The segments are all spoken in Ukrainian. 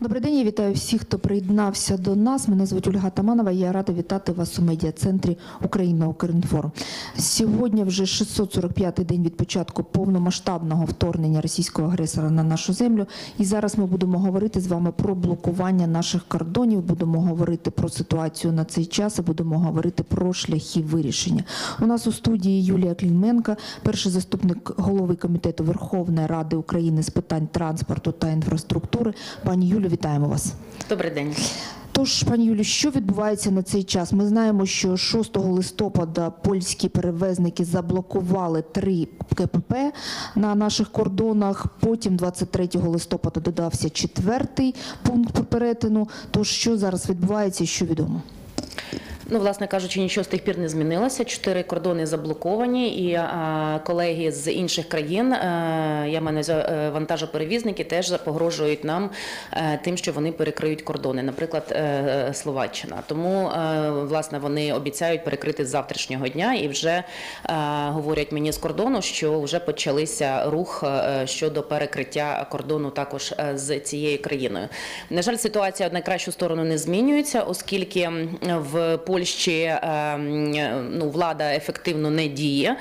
Добрий день, я вітаю всіх, хто приєднався до нас. Мене звуть Ольга Таманова. Я рада вітати вас у медіа-центрі Україна Укрінформ. Сьогодні вже 645-й день від початку повномасштабного вторгнення російського агресора на нашу землю. І зараз ми будемо говорити з вами про блокування наших кордонів. Будемо говорити про ситуацію на цей час. і Будемо говорити про шляхи вирішення. У нас у студії Юлія Кліменка, перший заступник голови комітету Верховної Ради України з питань транспорту та інфраструктури. Пані Юлю, вітаємо вас. Добрий день. Тож, пані Юлі, що відбувається на цей час? Ми знаємо, що 6 листопада польські перевезники заблокували три КПП на наших кордонах. Потім 23 листопада додався четвертий пункт перетину. Тож що зараз відбувається, і що відомо? Ну, власне кажучи, нічого з тих пір не змінилося. Чотири кордони заблоковані, і колеги з інших країн, а, я маю е, вантажоперевізники, теж погрожують нам е, тим, що вони перекриють кордони, наприклад, е, Словаччина. Тому е, власне вони обіцяють перекрити з завтрашнього дня і вже е, говорять мені з кордону, що вже почалися рух е, щодо перекриття кордону також е, з цією країною. На жаль, ситуація в найкращу сторону не змінюється, оскільки в Польщі е, ну, влада ефективно не діє.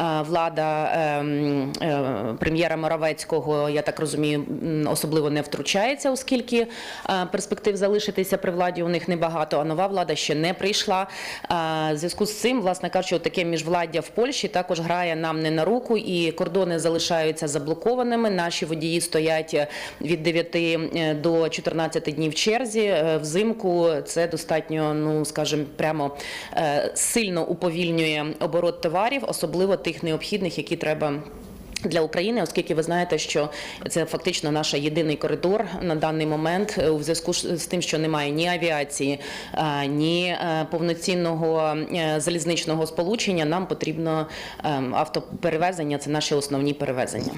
Е, Влада е, м, е, прем'єра Моравецького, я так розумію, особливо не втручається, оскільки е, перспектив залишитися при владі у них небагато, а нова влада ще не прийшла. В зв'язку з цим, власне кажучи, таке міжвладдя в Польщі також грає нам не на руку, і кордони залишаються заблокованими. Наші водії стоять від 9 до 14 днів черзі. Взимку це достатньо, ну скажімо, прямо е, сильно уповільнює оборот товарів, особливо тих необхідних, які треба. Для України, оскільки ви знаєте, що це фактично наш єдиний коридор на даний момент е, у зв'язку з тим, що немає ні авіації, е, ні повноцінного залізничного сполучення. Нам потрібно автоперевезення. Це наші основні перевезення.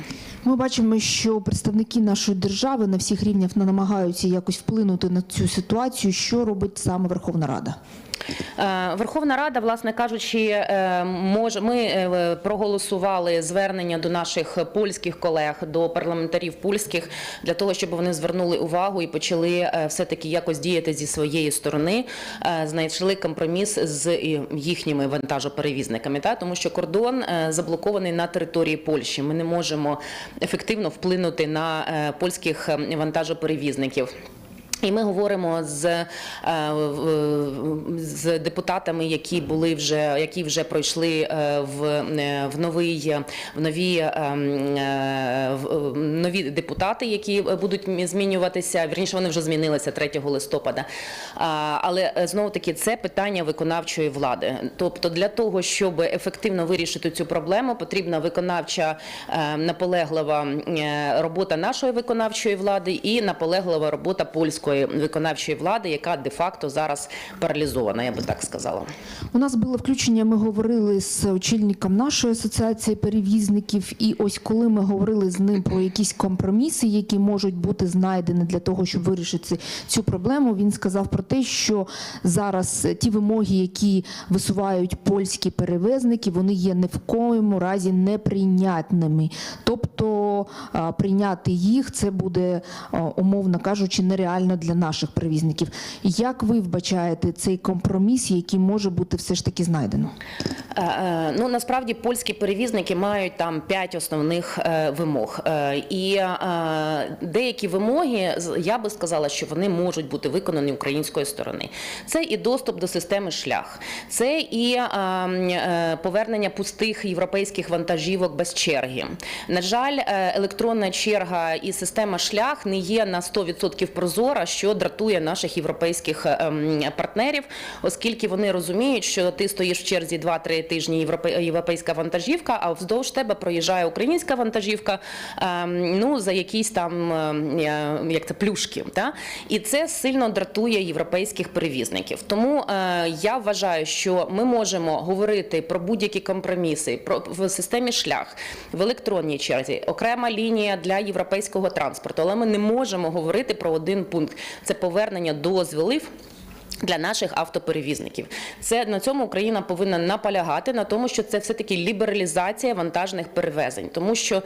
Ми бачимо, що представники нашої держави на всіх рівнях намагаються якось вплинути на цю ситуацію. Що робить саме Верховна Рада? Е, Верховна Рада, власне кажучи, е, може ми е, проголосували звернення до наших польських колег, до парламентарів польських для того, щоб вони звернули увагу і почали е, все таки якось діяти зі своєї сторони, знайшли компроміс з їхніми вантажоперевізниками. Та тому, що кордон заблокований на території Польщі. Ми не можемо ефективно вплинути на польських вантажоперевізників. І ми говоримо з, е, з депутатами, які були вже, які вже пройшли е, в, е, в новий в нові в- нові депутати, які будуть змінюватися. Вірніше вони вже змінилися 3 листопада. Але знову таки це питання виконавчої влади. Тобто, для того, щоб ефективно вирішити цю проблему, потрібна виконавча наполеглива робота нашої виконавчої влади і наполеглива робота польської виконавчої влади, яка де-факто зараз паралізована, я би так сказала. У нас було включення. Ми говорили з очільником нашої асоціації перевізників. І ось коли ми говорили з ним про якісь компроміси, які можуть бути знайдені для того, щоб вирішити цю проблему, він сказав про те, що зараз ті вимоги, які висувають польські перевезники, вони є ні в коєму разі неприйнятними. Тобто прийняти їх це буде умовно кажучи нереально для наших перевізників. Як ви вбачаєте цей компроміс, який може бути все ж таки знайдено? Е, е, Ну насправді польські перевізники мають там п'ять основних е, вимог, і деякі вимоги я би сказала, що вони можуть бути виконані української сторони. Це і доступ до системи шлях, це і повернення пустих європейських вантажівок без черги. На жаль, електронна черга і система шлях не є на 100% прозора, що дратує наших європейських партнерів, оскільки вони розуміють, що ти стоїш в черзі 2-3 тижні європейська вантажівка, а вздовж тебе проїжджає українська вантажівка, ем, ну за якісь там ем, як це плюшки. Та? І це сильно дратує європейських перевізників. Тому е, я вважаю, що ми можемо говорити про будь-які компроміси про в системі шлях, в електронній черзі, окрема лінія для європейського транспорту, але ми не можемо говорити про один пункт це повернення дозволів Для наших автоперевізників це на цьому Україна повинна наполягати на тому, що це все таки лібералізація вантажних перевезень, тому що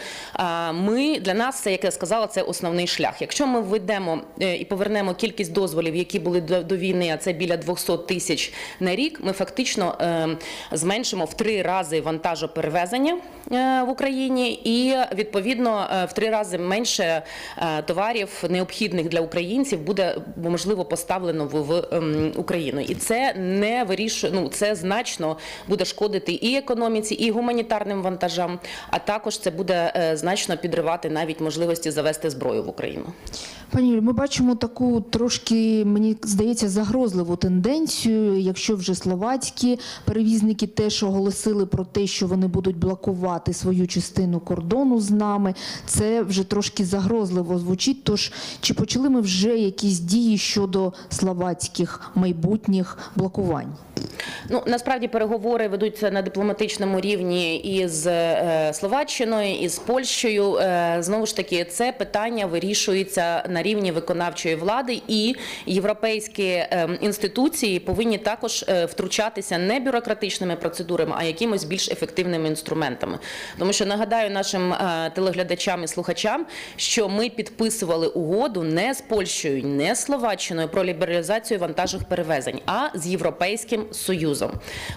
ми для нас це, як я сказала, це основний шлях. Якщо ми введемо е, і повернемо кількість дозволів, які були до, війни, а це біля 200 тисяч на рік, ми фактично е, зменшимо в три рази вантажоперевезення е, в Україні, і відповідно в три рази менше товарів необхідних для українців буде можливо поставлено в, в Україну, і це не вирішує. Ну це значно буде шкодити і економіці, і гуманітарним вантажам. А також це буде е, значно підривати навіть можливості завести зброю в Україну. Пані ми бачимо таку трошки, мені здається, загрозливу тенденцію. Якщо вже словацькі перевізники теж оголосили про те, що вони будуть блокувати свою частину кордону з нами, це вже трошки загрозливо звучить. Тож чи почали ми вже якісь дії щодо словацьких майбутніх блокувань? Ну насправді переговори ведуться на дипломатичному рівні із е, Словаччиною, і з Польщею. Е, знову ж таки, це питання вирішується на рівні виконавчої влади, і європейські е, інституції повинні також втручатися не бюрократичними процедурами, а якимось більш ефективними інструментами. Тому що нагадаю нашим телеглядачам і слухачам, що ми підписували угоду не з Польщею, не з Словаччиною про лібералізацію вантажних перевезень, а з європейським союзом.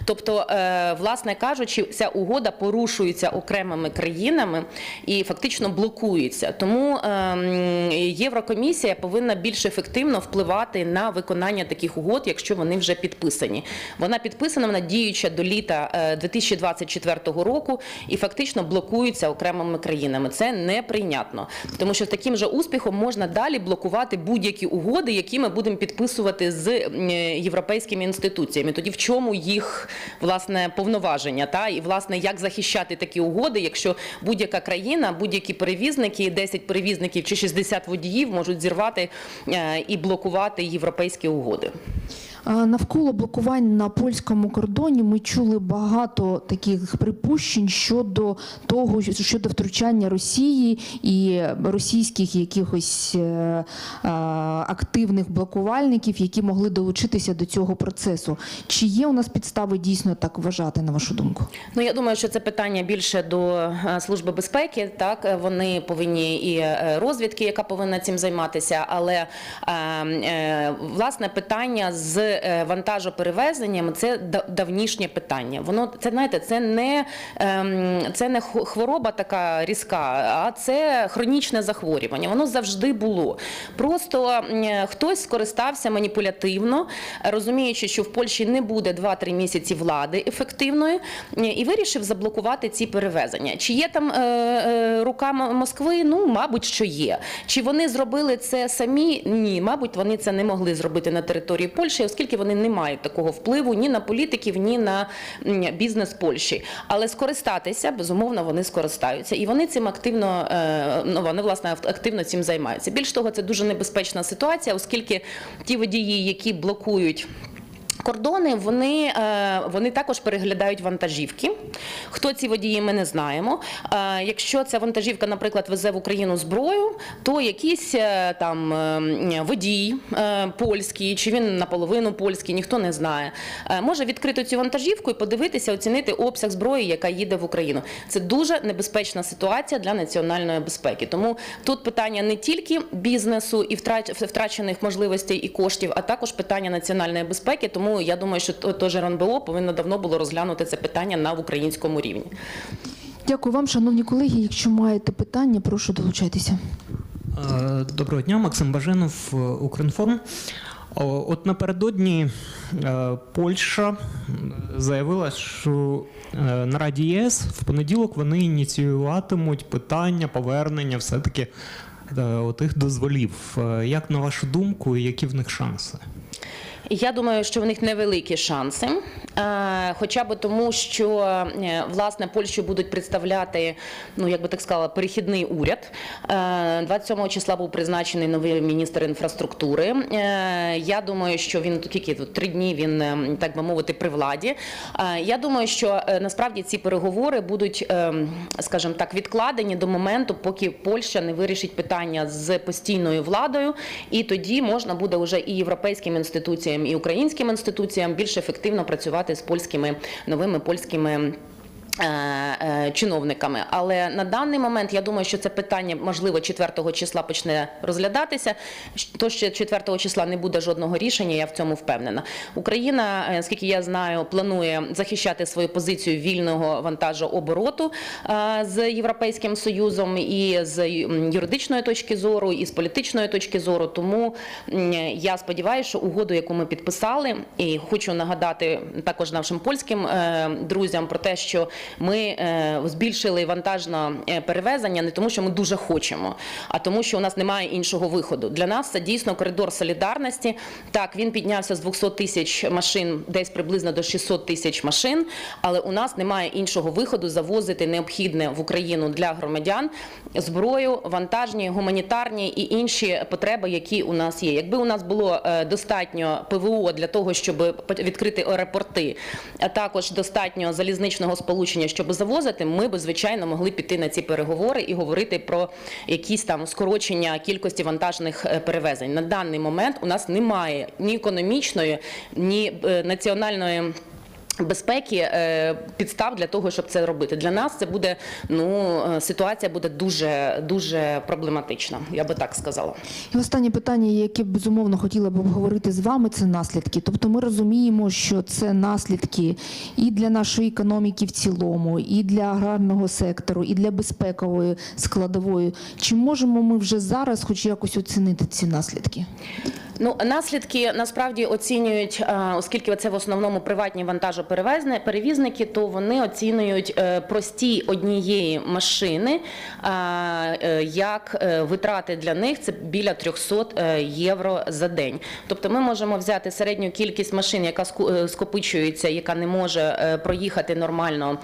Тобто, е, власне кажучи, ця угода порушується окремими країнами і фактично блокується. Тому ем, Єврокомісія повинна більш ефективно впливати на виконання таких угод, якщо вони вже підписані. Вона підписана, вона діюча до літа е, 2024 року і фактично блокується окремими країнами. Це неприйнятно, тому що таким же успіхом можна далі блокувати будь-які угоди, які ми будемо підписувати з е, європейськими інституціями. Тоді в чому їх власне повноваження, та і власне як захищати такі угоди, якщо будь-яка країна, будь-які перевізники, 10 перевізників чи 60 водіїв можуть зірвати е, і блокувати європейські угоди. Навколо блокувань на польському кордоні ми чули багато таких припущень щодо того, що- щодо втручання Росії і російських якихось е, активних блокувальників, які могли долучитися до цього процесу. Чи є у нас підстави дійсно так вважати, на вашу думку? Ну я думаю, що це питання більше до е, служби безпеки. Так Е, вони повинні і розвідки, яка повинна цим займатися. Але е, е, власне питання з е, вантажоперевезенням це давнішнє питання. Воно це знаєте, це не ем, це не хвороба така різка, а це хронічне захворювання. Воно завжди було. Просто хтось скористався маніпулятивно, розуміючи, що в Польщі не буде 2-3 місяці влади ефективної, і вирішив заблокувати ці перевезення. Чи є там е, е, рука Москви? Ну, мабуть, що є. Чи вони зробили це самі? Ні, мабуть, вони це не могли зробити на території Польщі, оскільки вони не мають такого впливу ні на політиків, ні на бізнес Польщі. Але скористатися, безумовно, вони скористаються. І вони цим активно, е, ну, вони, власне, активно цим займаються. Більш того, це дуже небезпечна ситуація, оскільки ті водії, які блокують. Кордони вони, е, вони також переглядають вантажівки. Хто ці водії, ми не знаємо. Е, Якщо ця вантажівка, наприклад, везе в Україну зброю, то якийсь е, там водій польський, чи він наполовину польський, ніхто не знає, може відкрити цю вантажівку і подивитися, оцінити обсяг зброї, яка їде в Україну. Це дуже небезпечна ситуація для національної безпеки. Тому тут питання не тільки бізнесу і втрачених можливостей і коштів, а також питання національної безпеки. Тому я думаю, що то- теж РНБО повинно давно було розглянути це питання на українському рівні. Дякую вам, шановні колеги. Якщо маєте питання, прошу долучайтеся. Е, Доброго дня, Максим Баженов, е, Укрінформ. От напередодні е, Польща заявила, що на Раді ЄС в понеділок вони ініціюватимуть питання повернення все-таки отих дозволів. Як на вашу думку, які в них шанси? Я думаю, що в них невеликі шанси, е, хоча б тому, що е, власне Польщу будуть представляти, ну як би так сказала, перехідний уряд. Е, 27 числа був призначений новий міністр інфраструктури. Е, Я думаю, що він тільки три дні. Він е, так би мовити при владі. Е, Я думаю, що е, насправді ці переговори будуть, е, скажімо так, відкладені до моменту, поки Польща не вирішить питання з постійною владою, і тоді можна буде вже і європейським інституціям і українським інституціям більш ефективно працювати з польськими новими польськими. Е, е, Чиновниками, але на даний момент я думаю, що це питання можливо 4 числа почне розглядатися. То ще 4 числа не буде жодного рішення. Я в цьому впевнена. Україна, е, скільки я знаю, планує захищати свою позицію вільного вантажообороту з Європейським Союзом і з юридичної точки зору, і з політичної точки зору. Тому я сподіваюся, що угоду, яку ми підписали, і хочу нагадати також нашим польським друзям про те, що ми е, збільшили вантажне е, перевезення не тому, що ми дуже хочемо, а тому, що у нас немає іншого виходу. Для нас це дійсно коридор солідарності. Так, він піднявся з 200 тисяч машин, десь приблизно до 600 тисяч машин, але у нас немає іншого виходу завозити необхідне в Україну для громадян зброю, вантажні, гуманітарні і інші потреби, які у нас є. Якби у нас було е, достатньо ПВО для того, щоб відкрити аеропорти, а також достатньо залізничного сполучення, щоб завозити, ми б звичайно могли піти на ці переговори і говорити про якісь там скорочення кількості вантажних е, перевезень. На даний момент у нас немає ні економічної, ні е, національної. Безпеки е, підстав для того, щоб це робити. Для нас це буде ну е, ситуація буде дуже дуже проблематична. Я би так сказала. І останнє питання, яке безумовно хотіла б обговорити з вами, це наслідки. Тобто ми розуміємо, що це наслідки і для нашої економіки в цілому, і для аграрного сектору, і для безпекової складової. Чи можемо ми вже зараз, хоч якось оцінити ці наслідки? Ну наслідки насправді оцінюють, е, оскільки це в основному приватні вантажоперевезни- перевізники, то вони оцінюють е, прості однієї машини, е, як е, витрати для них це біля 300 е, євро за день. Тобто ми можемо взяти середню кількість машин, яка скопичується, яка не може проїхати нормально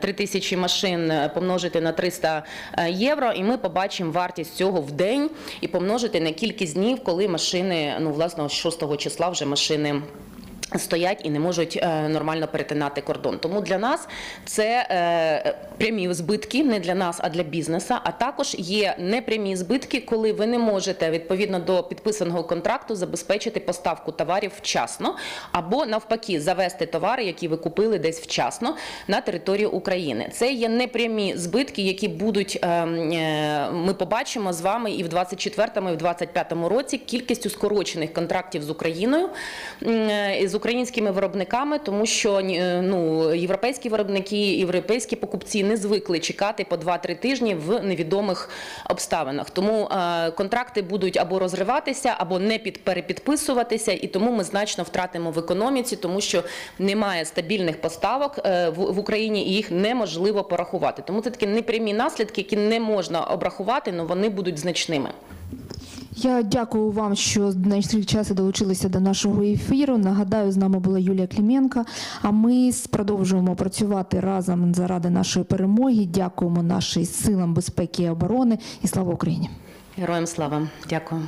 3 тисячі машин, помножити на 300 євро, і ми побачимо вартість цього в день і помножити на кількість днів, коли машини, ну власне, з 6 числа вже машини. Стоять і не можуть е, нормально перетинати кордон. Тому для нас це е, прямі збитки, не для нас, а для бізнеса. А також є непрямі збитки, коли ви не можете відповідно до підписаного контракту забезпечити поставку товарів вчасно, або навпаки завести товари, які ви купили десь вчасно на територію України. Це є непрямі збитки, які будуть е, ми побачимо з вами і в 24-му, і в 25-му році кількістю скорочених контрактів з Україною з українськими виробниками, тому що е, ну європейські виробники, європейські покупці не звикли чекати по 2-3 тижні в невідомих обставинах. Тому е, контракти будуть або розриватися, або не під перепідписуватися, і тому ми значно втратимо в економіці, тому що немає стабільних поставок е, в, в Україні і їх неможливо порахувати. Тому це такі непрямі наслідки, які не можна обрахувати, але вони будуть значними. Я дякую вам, що знайшли час і долучилися до нашого ефіру. Нагадаю, з нами була Юлія Кліменка. А ми продовжуємо працювати разом заради нашої перемоги. Дякуємо нашим силам безпеки і оборони і слава Україні. Героям слава! Дякую.